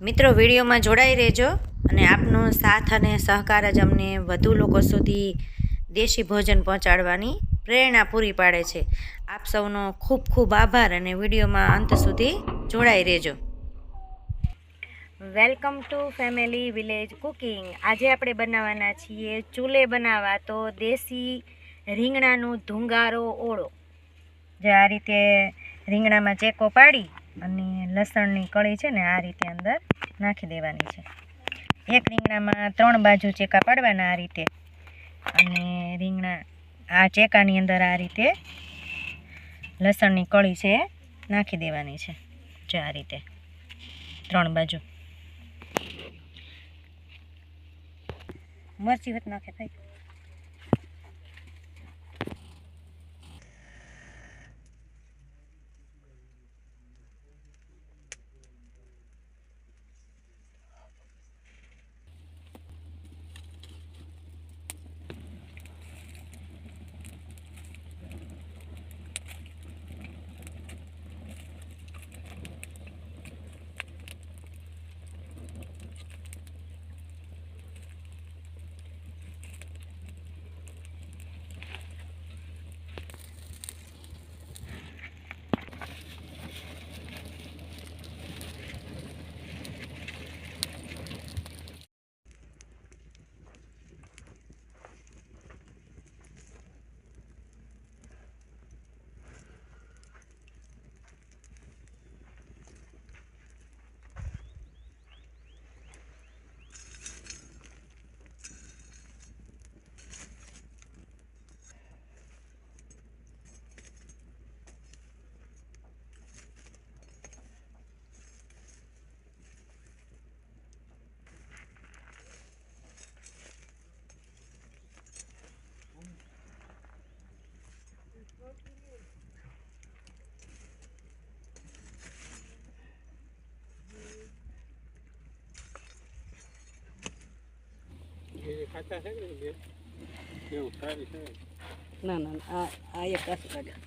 મિત્રો, વિડીયોમાં જોડાઈ રહેજો અને આપનો સાથ અને સહકાર જ અમને વધુ લોકો સુધી દેશી ભોજન પહોંચાડવાની પ્રેરણા પૂરી પાડે છે. આપ સૌનો ખૂબ ખૂબ આભાર અને વિડીયોમાં અંત સુધી જોડાઈ રહેજો. Welcome to family village cooking. આજે આપણે બનાવવાના છીએ ચૂલે બનાવવા તો દેશી રીંગણાનું ધુંગારો ઓળો. જે આ રીતે રીંગણામાં ચેકો પાડી અને લસણની કળી છે ને આ રીતે અંદર નાખી દેવાની છે. એક રીંગણામાં ત્રણ બાજુ ચેકા પાડવાના આ રીતે. અને રીંગણા, આ ચેકાની અંદર આ રીતે લસણની કળી છે નાખી દેવાની છે. જો આ રીતે. ત્રણ બાજુ. મરચી હોત નાખે ભાઈ ને ના. ના ના, આ આ એક કાસું કાઢ્યા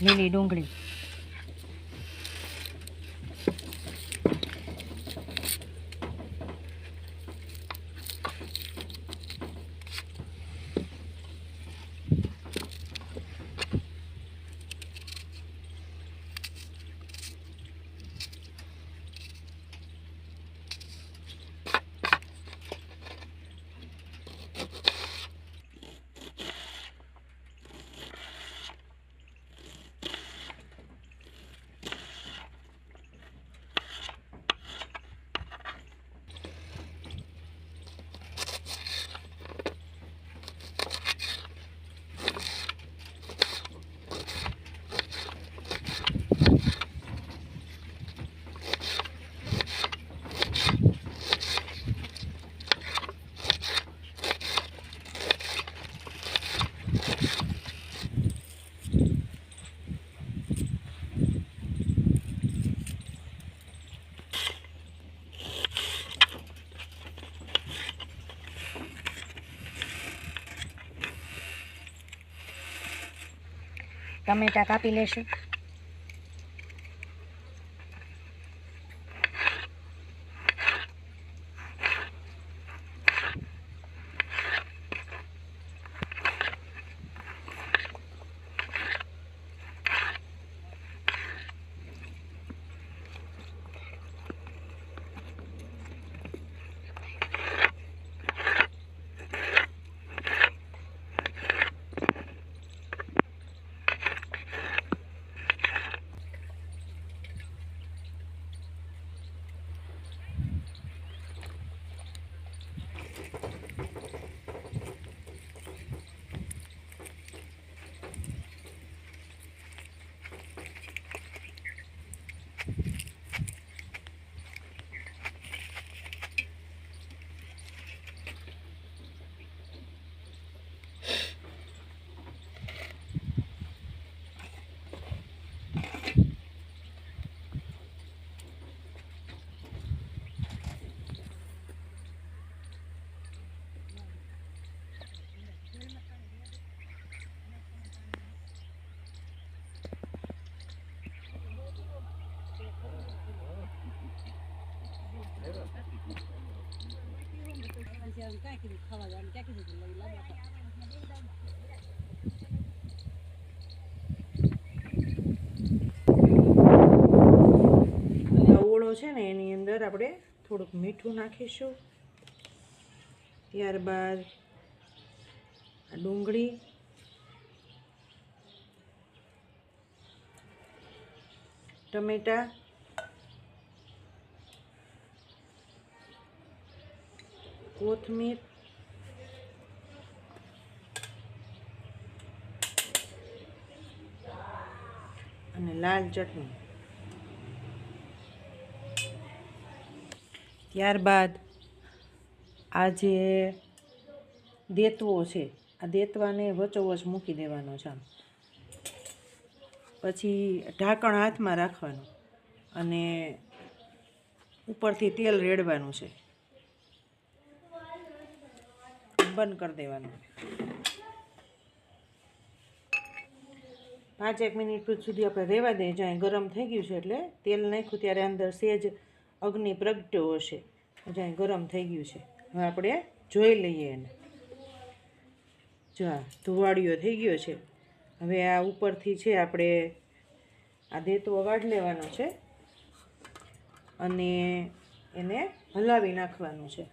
લીલી ડુંગળી. ટમેટા કાપી લેશું. ઓળો છે ને એની અંદર આપણે થોડુંક મીઠું નાખીશું. ત્યારબાદ ડુંગળી. ટમેટા. કોથમીર. અને લાલ ચટણી. ત્યારબાદ આ જે દેતવો છે, આ દેતવાને વચોવચ મૂકી દેવાનો છે પછી ઢાંકણ હાથમાં રાખવાનું અને ઉપરથી તેલ રેડવાનું છે. બંધ કરી દેવાનું. પાંચ એક મિનિટ સુધી આપણે રહેવા દઈએ. જ્યાં ગરમ થઈ ગયું છે એટલે તેલ નાખ્યું ત્યારે અંદર સેજ અગ્નિ પ્રગટ્યો હશે. જ્યાં ગરમ થઈ ગયું છે. હવે આપણે જોઈ લઈએ એને. જો આ ધુવાડિયો થઈ ગયો છે. હવે આ ઉપરથી છે આપણે આ દેતો વાઢ લેવાનો છે અને એને હલાવી નાખવાનું છે.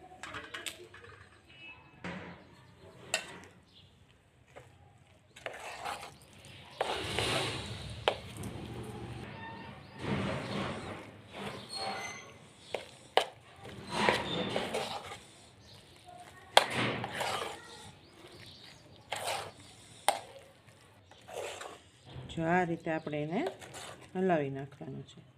જો આ રીતે આપણે એને હલાવી નાખવાનું છે.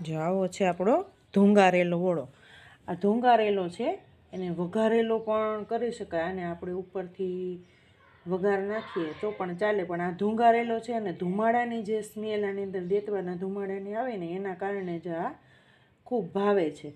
જો આવો છે આપણો ધુંગારેલો ઓળો આ ધુંગારેલો છે, એને વઘારેલો પણ કરી શકાય અને આપણે ઉપરથી વઘાર નાખીએ તો પણ ચાલે. પણ આ ધુંગારેલો છે અને ધુમાડાની જે સ્મેલ આની અંદર દેતવાના ધુમાડાની આવે ને, એના કારણે જ આ ખૂબ ભાવે છે.